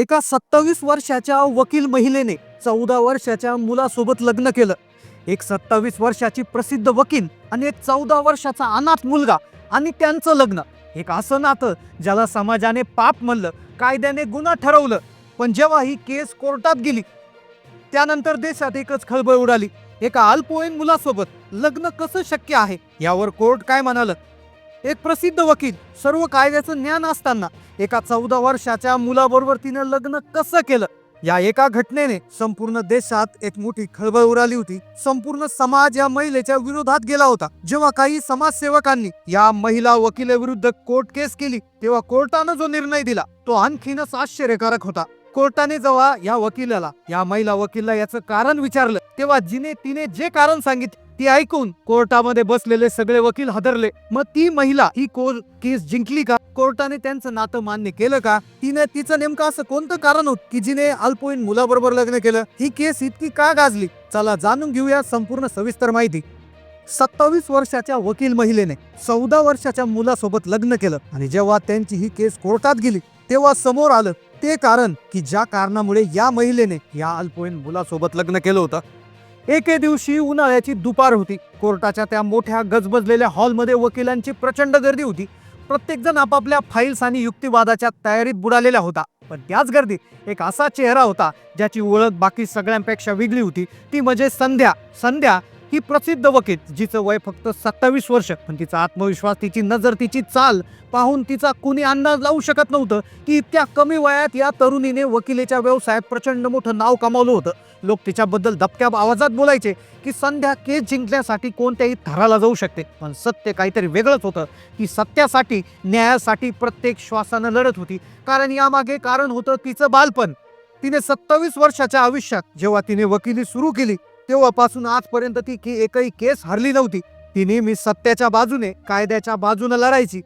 एका सत्तावीस वर्षाच्या वकील महिलेने चौदा वर्षाच्या मुलासोबत लग्न केलं. एक सत्तावीस वर्षाची प्रसिद्ध वकील आणि एक चौदा वर्षाचा अनाथ मुलगा आणि त्यांचं लग्न. एक असं नातं ज्याला समाजाने पाप म्हणलं कायद्याने गुन्हा ठरवलं पण जेव्हा ही केस कोर्टात गेली त्यानंतर देशात एकच खळबळ उडाली. एका अल्पवयीन मुलासोबत लग्न कसं शक्य आहे? यावर कोर्ट काय म्हणालं? एक प्रसिद्ध वकील सर्व कायद्याचं ज्ञान असताना एका चौदा वर्षाच्या मुलाबरोबर तिनं लग्न कसं केलं? या एका घटनेने संपूर्ण देशात एक मोठी खळबळ उडाली होती. संपूर्ण समाज या महिलेच्या विरोधात गेला होता. जेव्हा काही समाजसेवकांनी या महिला वकिलाविरुद्ध कोर्ट केस केली तेव्हा कोर्टानं जो निर्णय दिला तो आणखीनच आश्चर्यकारक होता. कोर्टाने जेव्हा या वकिलाला या महिला वकीलला याचं कारण विचारलं तेव्हा जिने तिने जे कारण सांगितले ती ऐकून कोर्टामध्ये बसलेले सगळे वकील हदरले. मग ती महिला ही कोर केस जिंकली का? कोर्टाने त्यांचं नातं मान्य केलं का? तिने तिचं नेमकं असं कोणतं कारण होत की जिने अल्पवयीन मुलाबरोबर लग्न केलं? ही केस इतकी का गाजली? चला जाणून घेऊया संपूर्ण सविस्तर माहिती. सत्तावीस वर्षाच्या वकील महिलेने चौदा वर्षाच्या मुलासोबत लग्न केलं आणि जेव्हा त्यांची ही केस कोर्टात गेली तेव्हा समोर आलं ते कारण की ज्या कारणामुळे या महिलेने या अल्पवयीन मुलासोबत लग्न केलं होतं. एके दिवशी उन्हाळ्याची दुपार होती. कोर्टाच्या त्या मोठ्या गजबजलेल्या हॉलमध्ये वकिलांची प्रचंड गर्दी होती. प्रत्येकजण आपापल्या फाईल्स आणि युक्तिवादाच्या तयारीत बुडालेला होता. पण त्याच गर्दीत एक असा चेहरा होता ज्याची ओळख बाकी सगळ्यांपेक्षा वेगळी होती. ती म्हणजे संध्या. संध्या ही प्रसिद्ध वकील जिचं वय फक्त सत्तावीस वर्ष पण तिचा आत्मविश्वास तिची नजर तिची चाल पाहून तिचा कुणी अंदाज लावू शकत नव्हतं की इतक्या कमी वयात या तरुणीने वकिलीच्या व्यवसायात प्रचंड मोठं नाव कमावलं होतं. लोक तिच्याबद्दल दबक्या आवाजात बोलायचे की संध्या केस जिंकण्यासाठी कोणत्याही थराला जाऊ शकते पण सत्य काहीतरी वेगळंच होतं ती सत्यासाठी न्यायासाठी प्रत्येक श्वासानं लढत होती. कारण यामागे कारण होतं तिचं बालपण. तिने सत्तावीस वर्षाच्या आयुष्यात जेव्हा तिने वकिली सुरू केली तेव्हापासून आजपर्यंत ती की एकही केस हरली नव्हती. ती नेहमी सत्याच्या बाजूने कायद्याच्या बाजूने लढायची.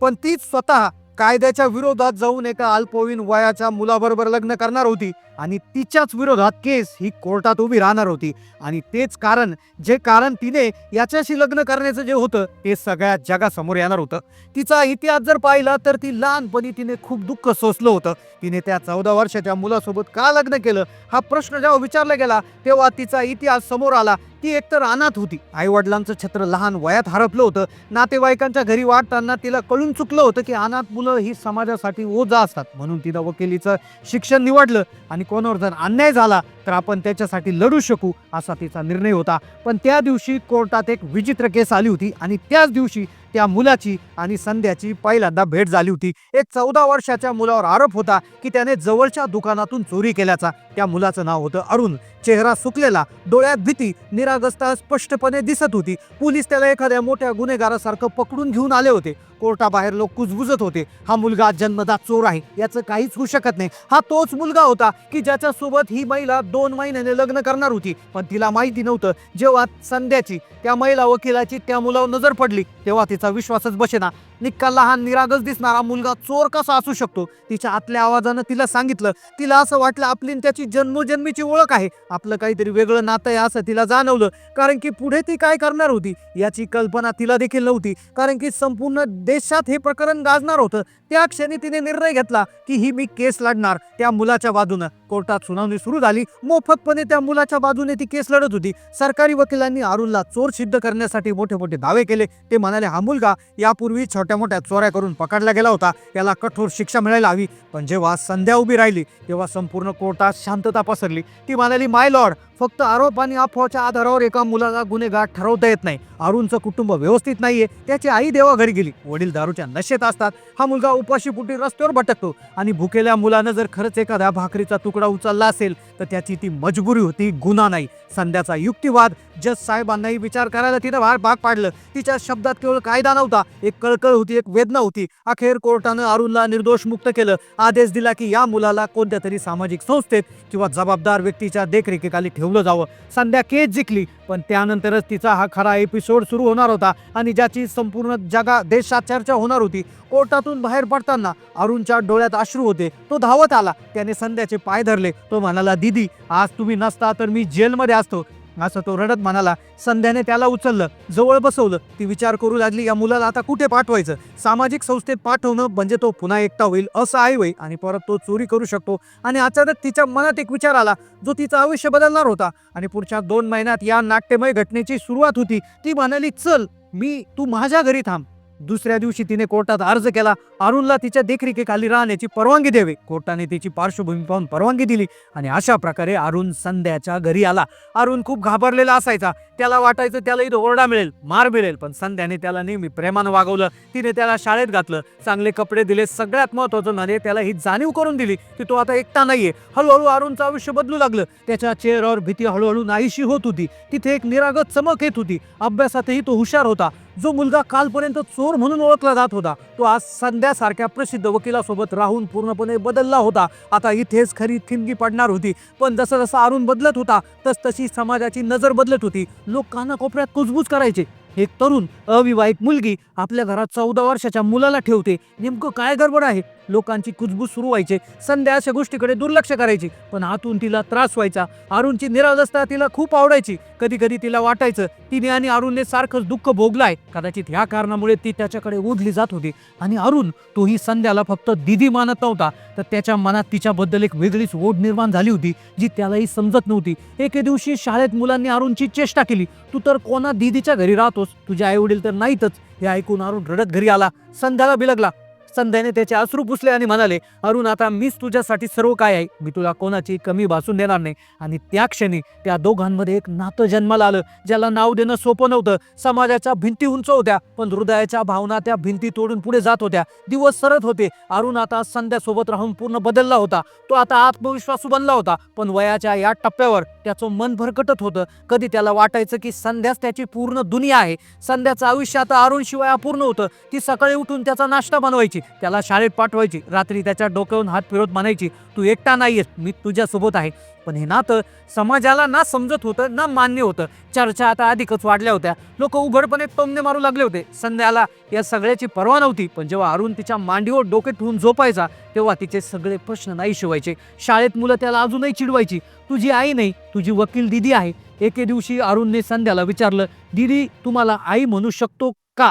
पण तीच स्वतः कायद्याच्या विरोधात जाऊन एका अल्पवयीन वयाच्या मुलाबरोबर लग्न करणार होती आणि तिच्याच विरोधात केस ही कोर्टात उभी राहणार होती. आणि तेच कारण जे कारण तिने याच्याशी लग्न करण्याचं जे होतं ते सगळ्या जगासमोर येणार होतं. तिचा इतिहास जर पाहिला तर ती लहानपणी तिने खूप दुःख सोसलं होतं. तिने त्या चौदा वर्षाच्या मुलासोबत का लग्न केलं? हा प्रश्न जेव्हा विचारला गेला तेव्हा तिचा इतिहास समोर आला. ती एकतर अनाथ होती. आई वडिलांचं छत्र लहान वयात हरपलं होतं. नातेवाईकांच्या घरी वाढताना तिला कळून चुकलं होतं की अनाथ मुलं ही समाजासाठी ओझा असतात म्हणून तिनं वकिलीचं शिक्षण निवडलं आणि कोणावर जर अन्याय झाला तर आपण त्याच्यासाठी लढू शकू असा तिचा निर्णय होता. पण त्या दिवशी कोर्टात एक विचित्र केस आली होती आणि त्याच दिवशी त्या मुलाची आणि संध्याची पहिल्यांदा भेट झाली होती. एक चौदा वर्षाच्या मुलावर आरोप होता की त्याने जवळच्या दुकानातून चोरी केल्याचा. त्या मुलाचं नाव होतं अरुण. चेहरा सुकलेला डोळ्यात भीती निरागस्ता स्पष्टपणे दिसत होती. पोलीस त्याला एखाद्या मोठ्या गुन्हेगारासारखं पकडून घेऊन आले होते. कोर्टाबाहेर लोक कुजबुजत होते. हा मुलगा जन्मदात चोर आहे. याचं काहीच होऊ शकत नाही. हा तोच मुलगा होता की ज्याच्या सोबत ही महिला दोन महिन्याने लग्न करणार होती. पण तिला माहिती नव्हतं. जेव्हा संध्याची त्या महिला वकिलाची त्या मुलावर नजर पडली तेव्हा तिचा विश्वासच बसेना. निक्का लहान निरागस दिसणारा मुलगा चोर कसा असू शकतो? तिच्या आतल्या आवाजानं तिला सांगितलं तिला असं वाटलं आपली त्याची जन्मोजन्मीची ओळख आहे. आपलं काहीतरी वेगळं नातं आहे असं तिला जाणवलं. कारण की पुढे ती काय करणार होती? याची कल्पना तिला देखील नव्हती. कारण की संपूर्ण देशात हे प्रकरण गाजणार होतं. त्या क्षणी तिने निर्णय घेतला की ही मी केस लढणार. त्या मुलाच्या बाजूनं कोर्टात सुनावणी सुरू झाली. मोफतपणे त्या मुलाच्या बाजूने ती केस लढत होती. सरकारी वकिलांनी अरुणला चोर सिद्ध करण्यासाठी मोठे मोठे दावे केले. ते म्हणाले हा मुलगा यापूर्वी छोट्या मोठ्या चोऱ्या करून पकडला गेला होता. याला कठोर शिक्षा मिळायला हवी. पण जेव्हा संध्या उभी राहिली तेव्हा संपूर्ण कोर्टात शांतता पसरली. ती म्हणाली माय लॉर्ड फक्त आरोप आणि अफवाच्या आधारावर एका मुलाला गुन्हेगार ठरवता येत नाही. अरुणचं कुटुंब व्यवस्थित नाहीये. त्याची आई देवा घरी गेली. वडील दारूच्या नशेत असतात. हा मुलगा उपाशीपुटी रस्त्यावर भटकतो आणि भुकेल्या मुलानं जर खरंच एखाद्या भाकरीचा तुकडा उचलला असेल तर त्याची ती मजबुरी होती गुन्हा नाही. संध्याचा युक्तिवाद जज साहेबांनाही विचार करायला तिनं बाहेर भाग पाडलं. तिच्या शब्दात केवळ कायदा नव्हता एक कळकळ होती एक वेदना होती. अखेर कोर्टानं अरुणला निर्दोष मुक्त केलं. आदेश दिला की या मुलाला कोणत्या तरी सामाजिक संस्थेत किंवा जबाबदार व्यक्तीच्या देखरेखीखाली ठेवलं जावं. संध्या केस जिंकली पण त्यानंतरच तिचा हा खरा एपिसोड सुरू होणार होता आणि ज्याची संपूर्ण जगा देशात चर्चा होणार होती. कोर्टातून बाहेर पडताना अरुणच्या डोळ्यात अश्रू होते. तो धावत आला. त्याने संध्याचे पाय धरले. तो म्हणाला दीदी आज तुम्ही नसता तर मी जेलमध्ये असतो. असं तो रडत म्हणाला. संध्याने त्याला उचललं. जवळ बसवलं. ती विचार करू लागली या मुलाला आता कुठे पाठवायचं? सामाजिक संस्थेत पाठवणं म्हणजे तो पुन्हा एकटा होईल असं आहे वय आणि परत तो चोरी करू शकतो. आणि अचानक तिच्या मनात एक विचार आला जो तिचं आयुष्य बदलणार होता. आणि पुढच्या दोन महिन्यात या नाट्यमय घटनेची सुरुवात होती. ती म्हणाली चल मी तू माझ्या घरी थांब. दुसऱ्या दिवशी तिने कोर्टात अर्ज केला. अरुणला तिच्या देखरेखीखाली राहण्याची परवानगी द्यावी. कोर्टाने तिची पार्श्वभूमी पाहून परवानगी दिली आणि अशा प्रकारे अरुण संध्याच्या घरी आला. अरुण खूप घाबरलेला असायचा. त्याला वाटायचं त्याला इथं ओरडा मिळेल मार मिळेल. पण संध्याने त्याला नेहमी प्रेमानं वागवलं. तिने त्याला शाळेत घातलं. चांगले कपडे दिले. सगळ्यात महत्वाचं म्हणजे त्याला ही जाणीव करून दिली की तो आता एकटा नाहीये. हळूहळू अरुणचं आयुष्य बदलू लागलं. त्याच्या चेहऱ्यावर भीती हळूहळू नाहीशी होत होती. तिथे एक निरागत चमक येत होती. अभ्यासातही तो हुशार होता. जो मुलगा कालपर्यंत चोर म्हणून ओळखला जात होता. तो आज संध्यासारख्या प्रसिद्ध वकिलासोबत राहून पूर्णपणे बदलला होता. आता इथेच खरी थिणगी पडणार होती. पण जसं जसं अरुण बदलत होता तस तशी समाजाची नजर बदलत होती. लोक कानाकोपऱ्यात कुजबूज करायचे. एक तरुण अविवाहित मुलगी आपल्या घरात चौदा वर्षाच्या मुलाला ठेवते. नेमकं काय गडबड आहे? लोकांची कुजबूज सुरू व्हायचे. संध्या अशा गोष्टीकडे दुर्लक्ष करायची. पण आतून तिला त्रास व्हायचा. अरुणची निरावस्था तिला खूप आवडायची. कधी कधी तिला वाटायचं तिने आणि अरुणने सारखंच दुःख भोगलाय. कदाचित ह्या कारणामुळे ती त्याच्याकडे ओढली जात होती. आणि अरुण तोही संध्याला फक्त दिदी मानत नव्हता. तर त्याच्या मनात तिच्याबद्दल एक वेगळीच ओढ निर्माण झाली होती जी त्यालाही समजत नव्हती. एके दिवशी शाळेत मुलांनी अरुणची चेष्टा केली. तू तर कोणा दिदीच्या घरी राहतो राहतोस तुझे आई वडील तर नाहीतच. हे ऐकून अरुण रडत घरी आला. संध्याला बिलगला. संध्याने त्याचे अश्रू पुसले आणि म्हणाले अरुण आता मीच तुझ्यासाठी सर्व काय आहे. मी तुला कोणाची कमी भासून देणार नाही. आणि त्या क्षणी त्या दोघांमध्ये एक नातं जन्माला आलं ज्याला नाव देणं सोपं नव्हतं. समाजाच्या भिंती उंच होत्या पण हृदयाच्या भावना त्या भिंती तोडून पुढे जात होत्या. दिवस सरत होते. अरुण आता संध्यासोबत राहून पूर्ण बदलला होता. तो आता आत्मविश्वासू बनला होता. पण वयाच्या या टप्प्यावर त्याचं मन भरकटत होतं. कधी त्याला वाटायचं की संध्याच त्याची पूर्ण दुनिया आहे. संध्याचं आयुष्य आता अरुण शिवाय अपूर्ण होतं. ती सकाळी उठून त्याचा नाश्ता बनवायची. त्याला शाळेत पाठवायची रात्री त्याच्या डोक्यावरून हात फिरवत म्हणायची तू एकटा नाहीयेस मी तुझ्यासोबत आहे. पण हे नातं समाजाला ना समजत होतं ना मान्य होतं. चर्चा आता अधिकच वाढल्या होत्या. लोक उघडपणे तोमने मारू लागले होते. संध्याला या सगळ्याची पर्वा नव्हती पण जेव्हा अरुण तिच्या मांडीवर डोके ठेवून झोपायचा तेव्हा तिचे सगळे प्रश्न नाही शिवायचे. शाळेत मुलं त्याला अजूनही चिडवायची तुझी आई नाही तुझी वकील दिदी आहे. एके दिवशी अरुणने संध्याला विचारलं दिदी तुम्हाला आई म्हणू शकतो का?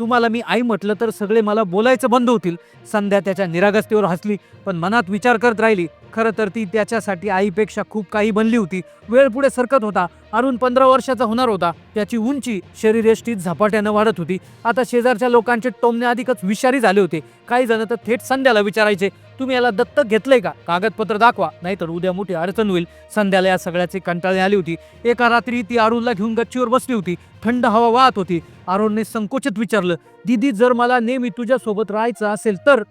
तुम्हाला मी आई म्हटलं तर सगळे मला बोलायचं बंद होतील. संध्या त्याच्या निरागस्तीवर हसली पण मनात विचार करत राहिली. खरं तर ती त्याच्यासाठी आईपेक्षा खूप काही बनली होती. वेळ पुढे सरकत होता. अरुण पंधरा वर्षाचा होणार होता. त्याची उंची शरीरयष्टीत झपाट्यानं वाढत होती. आता शेजारच्या लोकांचे टोमणे अधिकच विषारी झाले होते. काही जण तर थेट संध्याला विचारायचे तुम्ही याला दत्तक घेतलंय का? कागदपत्र दाखवा. नाहीतर उद्या मोठी अडचण होईल. संध्याला या सगळ्याची कंटाळी आली होती. एका रात्री ती अरुणला घेऊन गच्चीवर बसली होती. थंड हवा वाहत होती. अरुणने संकोचित विचारलं दीदी जर मला नेहमी तुझ्यासोबत राहायचं असेल तर?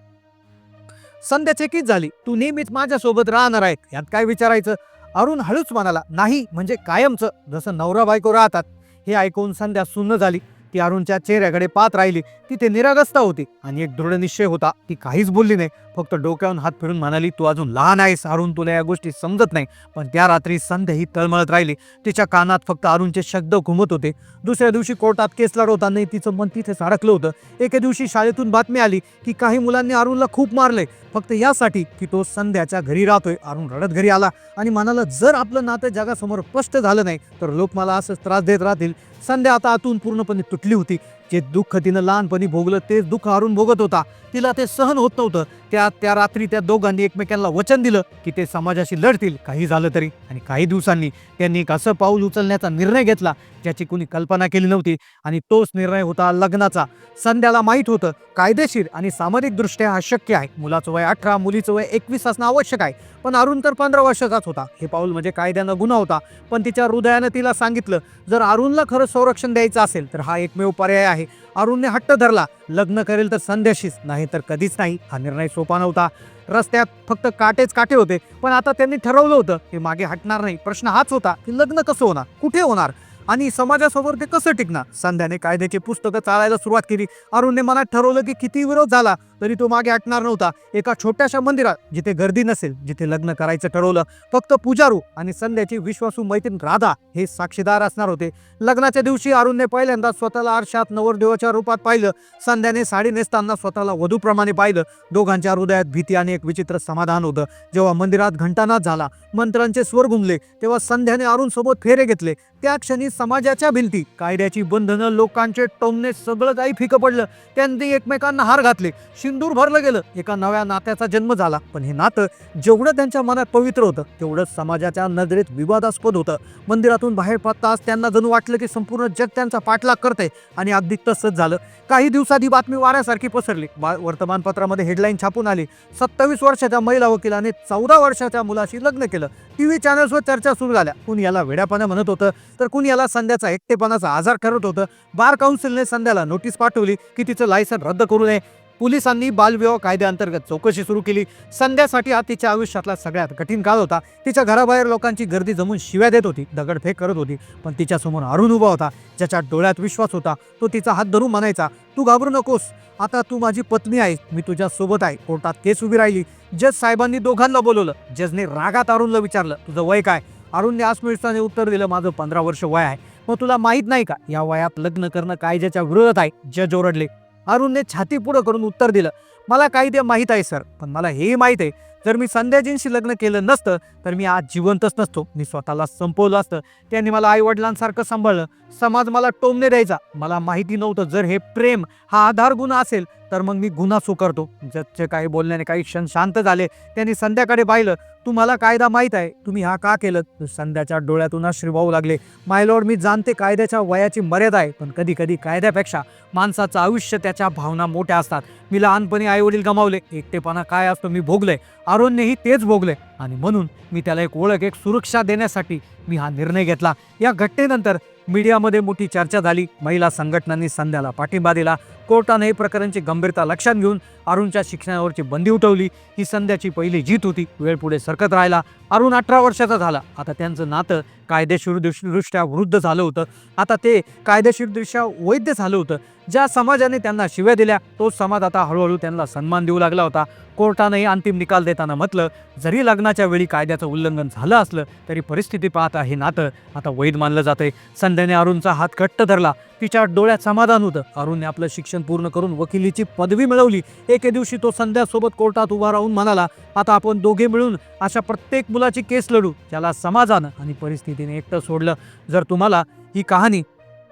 संध्या चकित झाली. तू नेहमीच माझ्यासोबत राहणार आहे यात काय विचारायचं? अरुण हळूच म्हणाला नाही म्हणजे कायमचं. जसं नवरा बायको राहतात. हे ऐकून संध्या सुन्न झाली. ती अरुणच्या चेहऱ्याकडे पाहत राहिली. तिथे निरागस्ता होती. आणि एक दृढ निश्चय होता. ती काहीच बोलली नाही. फक्त डोक्यावरून हात फिरून म्हणाली तू अजून लहान आहेस अरुण. तुला या गोष्टी समजत नाही. पण त्या रात्री संध्या ही तळमळत राहिली. तिच्या कानात फक्त अरुणचे शब्द घुमत होते. दुसऱ्या दिवशी कोर्टात केस लढवताना तिचं मन तिथेच अडकलं होतं. एके दिवशी शाळेतून बातमी आली की काही मुलांनी अरुणला खूप मारले फक्त यासाठी की तो संध्याच्या घरी राहतोय. अरुण रडत घरी आला आणि म्हणाला जर आपलं नातं जगासमोर स्पष्ट झालं नाही तर लोक मला असंच त्रास देत राहतील. संध्या आता आतून पूर्णपणे तुटली भेटली होती. जे दुःख तिनं लहानपणी भोगलं तेच दुःख अरुण भोगत होता. तिला ते सहन होत नव्हतं. त्या त्या रात्री त्या दोघांनी एकमेकांना वचन दिलं की ते समाजाशी लढतील काही झालं तरी आणि काही दिवसांनी. त्यांनी एक असं पाऊल उचलण्याचा निर्णय घेतला ज्याची कुणी कल्पना केली नव्हती आणि तोच निर्णय होता लग्नाचा. संध्याला माहीत होतं कायदेशीर आणि सामाजिकदृष्ट्या हा शक्य आहे. मुलाचं वय अठरा मुलीचं वय एकवीस असणं आवश्यक आहे. पण अरुण तर पंधरा वर्षाचाच होता. हे पाऊल म्हणजे कायद्यानं गुन्हा होता. पण तिच्या हृदयानं तिला सांगितलं जर अरुणला खरं संरक्षण द्यायचं असेल तर हा एकमेव पर्याय आहे. अरुणने हट्ट धरला. लग्न करेल तर संध्याशीच नाही तर कधीच नाही. हा निर्णय सोपा नव्हता. रस्त्यात फक्त काटेच काटे होते पण आता त्यांनी ठरवलं होतं की मागे हटणार नाही. प्रश्न हाच होता की लग्न कसं होणार? कुठे होणार? आणि समाजासमोर ते कसं टिकणार? संध्याने कायद्याची पुस्तकं चालायला सुरुवात केली. अरुणने मनात ठरवलं की किती विरोध झाला तरी तो मागे हटणार नव्हता. एका छोट्याशा मंदिरात जिथे गर्दी नसेल जिथे लग्न करायचं ठरवलं फक्त पुजारू आणि संध्याची विश्वासू मैत्रीण राधा हे साक्षीदार असणार होते. लग्नाच्या दिवशी अरुणने पहिल्यांदा स्वतःला आरशात नवरदेवाच्या रूपात पाहिलं. संध्याने साडी नेसताना स्वतःला वधूप्रमाणे पाहिलं. दोघांच्या हृदयात भीती आणि एक विचित्र समाधान होतं. जेव्हा मंदिरात घंटानाद झाला मंत्रांचे स्वर घुमले तेव्हा संध्याने अरुण सोबत फेरे घेतले. त्या क्षणी समाजाच्या भिंती कायद्याची बंधनं लोकांचे टोमणे सगळं काही फिकं पडलं. त्यांनी एकमेकांना हार घातले. सिंदूर भरलं गेलं. एका नव्या नात्याचा जन्म झाला. पण हे नातं जेवढं त्यांच्या मनात पवित्र होतं तेवढंच समाजाच्या नजरेत विवादास्पद होतं. मंदिरातून बाहेर पडताच त्यांना जणू वाटलं की संपूर्ण जग त्यांचा पाठलाग करते आणि अगदी तसंच झालं. काही दिवसात ही बातमी वाऱ्यासारखी पसरली. बा- वर्तमानपत्रामध्ये हेडलाईन छापून आली. सत्तावीस वर्षाच्या महिला वकिलाने चौदा वर्षाच्या मुलाशी लग्न केलं. टी व्ही चॅनल्सवर चर्चा सुरू झाल्या. कुणी याला वेड्यापणा म्हणत होतं तर कुणी याला संध्याचा एकटेपणाचा आजार करत होतं? बार काउन्सिलने संध्याला नोटीस पाठवली की तिचं लायसन रद्द करू नये. पोलिसांनी बालविवाह कायद्याअंतर्गत चौकशी सुरू केली. संध्यासाठी हा तिच्या आयुष्यातला सगळ्यात कठीण काळ होता. तिच्या घराबाहेर लोकांची गर्दी जमून शिव्या देत होती दगडफेक करत होती. पण तिच्यासमोर अरुण उभा होता ज्याच्या डोळ्यात विश्वास होता. तो तिचा हात धरून म्हणायचा तू घाबरू नकोस. आता तू माझी पत्नी आहे मी तुझ्या सोबत आहे. कोर्टात केस उभी राहिली. जज साहेबांनी दोघांना बोलवलं. जजने रागात अरुणला विचारलं तुझं वय काय? अरुणने अस्मिताने उत्तर दिलं माझं पंधरा वर्ष वय आहे. मग तुला माहीत नाही का या वयात लग्न करणं कायद्याच्या विरोधात आहे. जज ओरडले. अरुणने छाती पुढं करून उत्तर दिलं मला कायदे माहीत आहे सर. पण मला हे माहीत आहे जर मी संध्याजींशी लग्न केलं नसतं तर मी आज जिवंतच नसतो. मी स्वतःला संपवलं असतं. त्यांनी मला आईवडिलांसारखं सांभाळलं. समाज मला टोमने द्यायचा. मला माहिती नव्हतं. जर हे प्रेम हा आधार गुन्हा असेल तर मग मी गुन्हा स्वीकारतो. जजचे काही बोलण्याने काही क्षण शांत झाले. त्यांनी संध्याकडे पाहिलं तुम्हाला कायदा माहीत आहे. तुम्ही हा का केलं? संध्याच्या डोळ्यातून अश्रू वाहू लागले. मायलॉर्ड मी जाणते कायद्याच्या वयाची मर्यादा आहे पण कधी कधी कायद्यापेक्षा माणसाचं आयुष्य त्याच्या भावना मोठ्या असतात. मी लहानपणी आईवडील गमावले. एकटेपणा काय असतो? मी भोगले. अरुणनेही तेच भोगले आणि म्हणून मी त्याला एक ओळख एक सुरक्षा देण्यासाठी मी हा निर्णय घेतला. या घटनेनंतर मीडियामध्ये मोठी चर्चा झाली. महिला संघटनांनी संध्याला पाठिंबा दिला. कोर्टाने हे प्रकरणाची गंभीरता लक्षात घेऊन अरुणच्या शिक्षणावरची बंदी उठवली. ही संध्याची पहिली जीत होती. वेळ पुढे सरकत राहिला. अरुण अठरा वर्षाचा झाला. आता त्यांचं नातं कायदेशीर दृष्ट्या वृद्ध झालं होतं. आता ते कायदेशीरदृष्ट्या वैध झालं होतं. ज्या समाजाने त्यांना शिव्या दिल्या तो समाज आता हळूहळू त्यांना सन्मान देऊ लागला होता. कोर्टानेही अंतिम निकाल देताना म्हटलं जरी लग्नाच्या वेळी कायद्याचं उल्लंघन झालं असलं तरी परिस्थिती पाहता हे नातं आता वैध मानलं जातंय. आनंदाने अरुणचा हात घट्ट धरला. तिच्या डोळ्यात समाधान होतं. अरुणने आपलं शिक्षण पूर्ण करून वकिलीची पदवी मिळवली. एके दिवशी तो संध्यासोबत कोर्टात उभा राहून म्हणाला आता आपण दोघे मिळून अशा प्रत्येक मुलाची केस लढू. त्याला समाधान आणि परिस्थितीने एकटं सोडलं. जर तुम्हाला ही कहाणी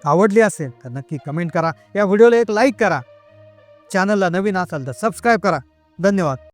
आवडली असेल तर नक्की कमेंट करा. या व्हिडिओला एक लाईक करा. चॅनलला नवीन असाल तर सबस्क्राईब करा. धन्यवाद.